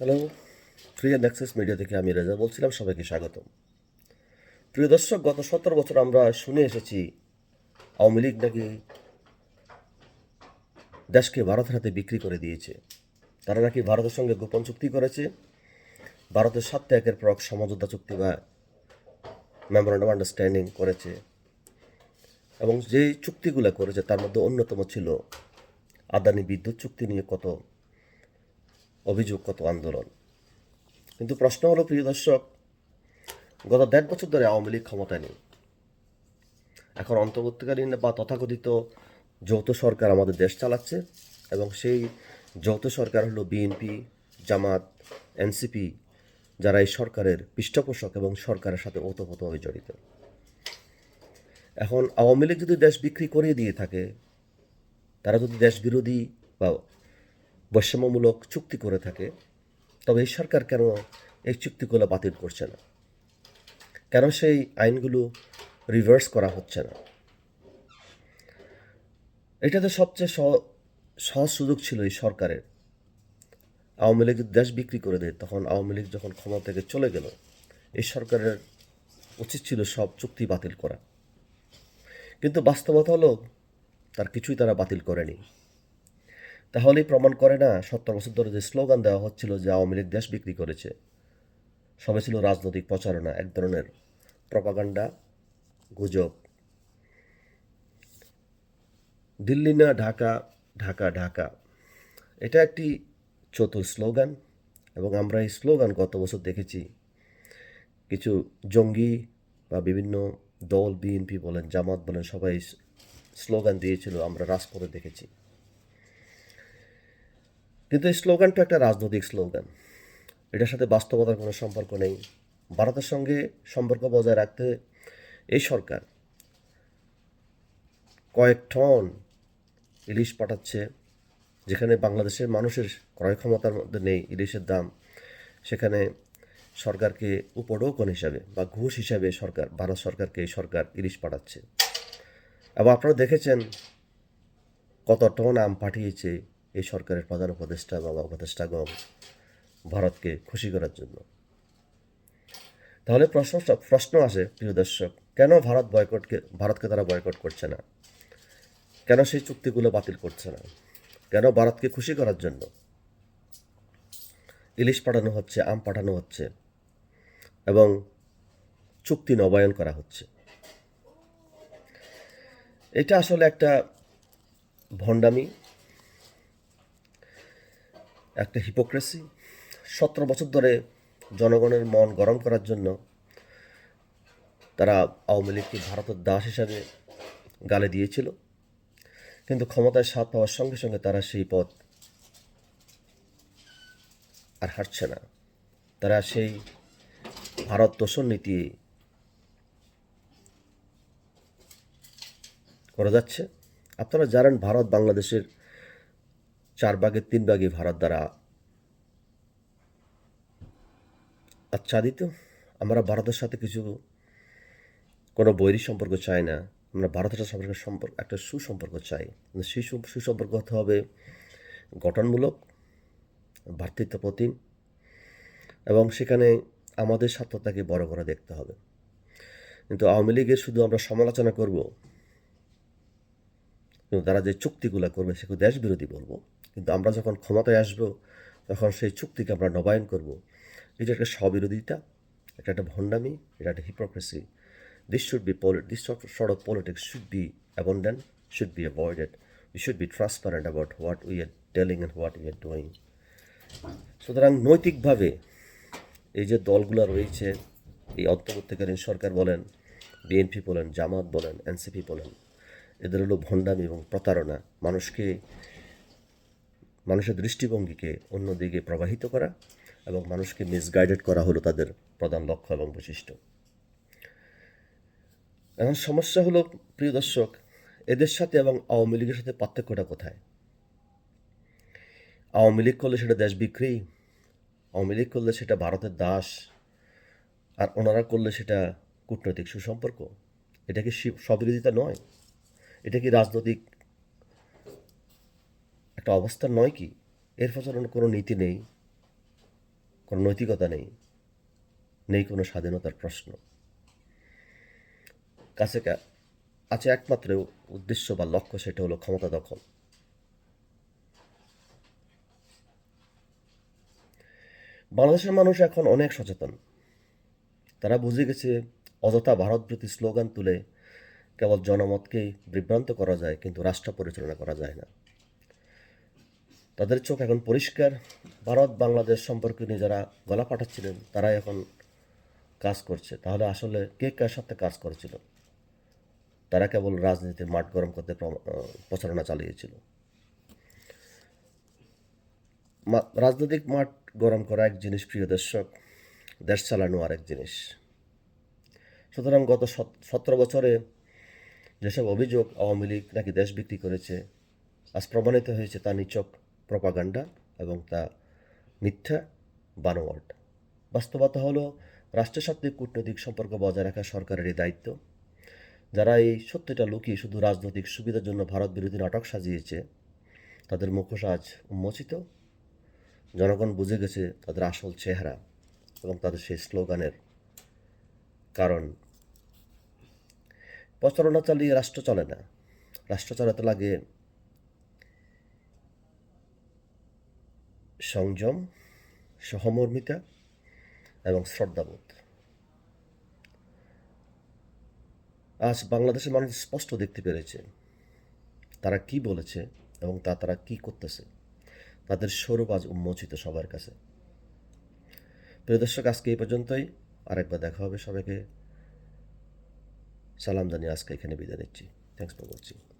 Hello free and access media থেকে আমি রেজা বলছিলাম, সবাইকে স্বাগতম। প্রিয় দর্শক, গত সতেরো বছর আমরা শুনে এসেছি, আওয়ামী লীগ নাকি দেশকে ভারতের হাতে বিক্রি করে দিয়েছে। তারা নাকি ভারতের সঙ্গে গোপন চুক্তি করেছে, ভারতের সাথে একের পর এক সমঝোতা চুক্তি বা মেমোরেন্ডাম আন্ডারস্ট্যান্ডিং করেছে, এবং যে চুক্তিগুলো করেছে তার মধ্যে অন্যতম ছিল, আদানি বিদ্যুৎ চুক্তি নিয়ে কত অভিযোগ কত আন্দোলন। কিন্তু প্রশ্ন হলো, প্রিয় দর্শক, গত দেড় বছর ধরে আওয়ামী লীগ ক্ষমতায় নেই। এখন অন্তর্বর্তীকালীন বা তথাকথিত যৌথ সরকার আমাদের দেশ চালাচ্ছে এবং সেই যৌথ সরকার হলো বিএনপি, জামাত, এনসিপি, যারা এই সরকারের পৃষ্ঠপোষক এবং সরকারের সাথে ওতপ্রোতভাবে জড়িত। এখন আওয়ামী লীগ যদি দেশ বিক্রি করিয়ে দিয়ে থাকে, তারা যদি দেশ বিরোধী বা বৈষম্যমূলক চুক্তি করে থাকে, তবে এই সরকার কেন এই চুক্তিগুলো বাতিল করছে না? কেন সেই আইনগুলো রিভার্স করা হচ্ছে না? এটা তো সবচেয়ে সহ- সহজ সুযোগ ছিল এই সরকারের। আওয়ামী লীগ দেশ বিক্রি করে দেয়, তখন আওয়ামী লীগ যখন ক্ষমতা থেকে চলে গেল, এই সরকারের উচিত ছিল সব চুক্তি বাতিল করা। কিন্তু বাস্তবতা হলো, তার কিছুই তারা বাতিল করেনি। তাহলেই প্রমাণ করে না, সত্তর বছর ধরে যে স্লোগান দেওয়া হচ্ছিল যে আওয়ামী লীগ দেশ বিক্রি করেছে। সবে ছিল রাজনৈতিক প্রচারণা, এক ধরনের প্রপাগান্ডা গুজব। দিল্লি না, ঢাকা ঢাকা ঢাকা। এটা একটি চতুর স্লোগান এবং আমরা এই স্লোগান গত বছর দেখেছি। কিছু জঙ্গি বা বিভিন্ন দল, বিএনপি বলেন, জামাত বলেন, সবাই স্লোগান দিয়েছিল, আমরা রাজপথে দেখেছি। কিন্তু এই স্লোগানটা একটা রাজনৈতিক স্লোগান। এটার সাথে বাস্তবতার কোনো সম্পর্ক নেই। ভারতের সঙ্গে সম্পর্ক বজায় রাখতে এই সরকার কয়েক টন ইলিশ পাঠাচ্ছে, যেখানে বাংলাদেশের মানুষের ক্রয় ক্ষমতার মধ্যে নেই ইলিশের দাম। সেখানে সরকারকে উপঢৌকন হিসাবে বা ঘুষ হিসাবে সরকার, ভারত সরকারকে এই সরকার ইলিশ পাঠাচ্ছে। এবং আপনারা দেখেছেন কত টন আম পাঠিয়েছে এই সরকারের প্রধান উপদেষ্টা বা উপদেষ্টাগণ ভারতকে খুশি করার জন্য। তাহলে প্রশ্ন প্রশ্ন আসে, প্রিয় দর্শক, কেন ভারত বয়কটকে, ভারতকে তারা বয়কট করছে না? কেন সেই চুক্তিগুলো বাতিল করছে না? কেন ভারতকে খুশি করার জন্য? ইলিশ পাঠানো হচ্ছে, আম পাঠানো হচ্ছে এবং চুক্তি নবায়ন করা হচ্ছে। এটা আসলে একটা ভণ্ডামি একটা হিপোক্রেসি সতেরো বছর ধরে জনগণের মন গরম করার জন্য তারা আওয়ামী লীগকে ভারতের দাস হিসাবে গালে দিয়েছিল। কিন্তু ক্ষমতায় স্বাদ পাওয়ার সঙ্গে সঙ্গে তারা সেই পথ আর হাঁটছে না। তারা সেই ভারত তোষণ নীতি করে যাচ্ছে। আপনারা জানেন, ভারত বাংলাদেশের চার ভাগের তিন ভাগে ভারত দ্বারা। আচ্ছাদিত আমরা ভারতের সাথে কিছু কোনো বৈরী সম্পর্ক চাই না। আমরা ভারতের সম্পর্কে সম্পর্ক, একটা সুসম্পর্ক চাই। কিন্তু সেই সুসম্পর্ক হতে হবে গঠনমূলক ভ্রাতৃত্ব প্রতিম এবং সেখানে আমাদের স্বার্থটাকে বড় করে দেখতে হবে। কিন্তু আওয়ামী লীগের শুধু আমরা সমালোচনা করব, কিন্তু তারা যে চুক্তিগুলো করবে, সেগুলো দেশ বিরোধী বলব। কিন্তু আমরা যখন ক্ষমতায় আসব, তখন সেই চুক্তিকে আমরা নবায়ন করব। এটা একটা স্ববিরোধিতা, এটা একটা ভণ্ডামি, এটা একটা hypocrisy this should be poly this sort of politics should be abundant, should be avoided. We should be transparent about what we are telling and what we are doing. সুতরাং নৈতিকভাবে এই যে দলগুলো রয়েছে, এই অন্তর্বর্তীকালীন সরকার বলেন বিএনপি বলেন, জামাত বলেন এনসিপি বলেন, এদের হলো ভণ্ডামি এবং প্রতারণা। মানুষকে মানুষের দৃষ্টিভঙ্গিকে অন্যদিকে প্রবাহিত করা এবং মানুষকে মিসগাইডেড করা হলো তাদের প্রধান লক্ষ্য এবং বৈশিষ্ট্য। এখন সমস্যা হলো, প্রিয় দর্শক, এদের সাথে এবং আওয়ামী লীগের সাথে পার্থক্যটা কোথায়? আওয়ামী লীগ করলে সেটা দেশ বিক্রি, আওয়ামী লীগ করলে সেটা ভারতের দাস, আর ওনারা করলে সেটা কূটনৈতিক সুসম্পর্ক। এটা কি সি- স্ববিরোধিতা নয়? এটা কি রাজনৈতিক একটা অবস্থা নয় কি? এর ফসলের কোনো নীতি নেই, কোনো নৈতিকতা নেই নেই কোনো স্বাধীনতার প্রশ্ন। কাছে আছে একমাত্র উদ্দেশ্য বা লক্ষ্য, সেটা হলো ক্ষমতা দখল। বাংলাদেশের মানুষ এখন অনেক সচেতন। তারা বুঝে গেছে, অযথা ভারতপ্রীতি স্লোগান তুলে কেবল জনমতকেই বিভ্রান্ত করা যায়, কিন্তু রাষ্ট্র পরিচালনা করা যায় না। তাদের চোখ এখন পরিষ্কার। ভারত, বাংলাদেশ সম্পর্কে নিয়ে যারা গলা পাঠাচ্ছিলেন, তারাই এখন কাজ করছে। তাহলে আসলে কে কার সাথে কাজ করেছিল? তারা কেবল রাজনীতির মাঠ গরম করতে প্রচারণা চালিয়েছিল। রাজনৈতিক মাঠ গরম করা এক জিনিস প্রিয় দর্শক, দেশ চালানো আরেক জিনিস। সুতরাং গত সত- সতেরো বছরে যেসব অভিযোগ আওয়ামী লীগ নাকি দেশ বিক্রি করেছে, আজ প্রমাণিত হয়েছে তা নিচক প্রপাগান্ডা এবং তা মিথ্যা বানোয়াট। বাস্তবতা হলো রাষ্ট্রের সাথে কূটনৈতিক সম্পর্ক বজায় রাখা সরকারেরই দায়িত্ব। যারা এই সত্যিটা লুকিয়ে শুধু রাজনৈতিক সুবিধার জন্য ভারত বিরোধী নাটক সাজিয়েছে, তাদের মুখোশ আজ উন্মোচিত। জনগণ বুঝে গেছে তাদের আসল চেহারা এবং তাদের সেই স্লোগানের কারণ। প্রচারণা চালিয়ে রাষ্ট্র চলে না। রাষ্ট্র চালাতে লাগে সংযম, সহমর্মিতা এবং শ্রদ্ধাবোধ। আজ বাংলাদেশের মানুষ স্পষ্ট দেখতে পেরেছে তারা কি বলেছে এবং তা তারা কি করতেছে। তাদের স্বরূপ আজ উন্মোচিত সবার কাছে। প্রিয় দর্শক, আজকে এই পর্যন্তই। আরেকবার দেখা হবে সবাইকে। সালাম জানিয়ে আজকে এখানে বিদায় নিচ্ছি। Thanks for watching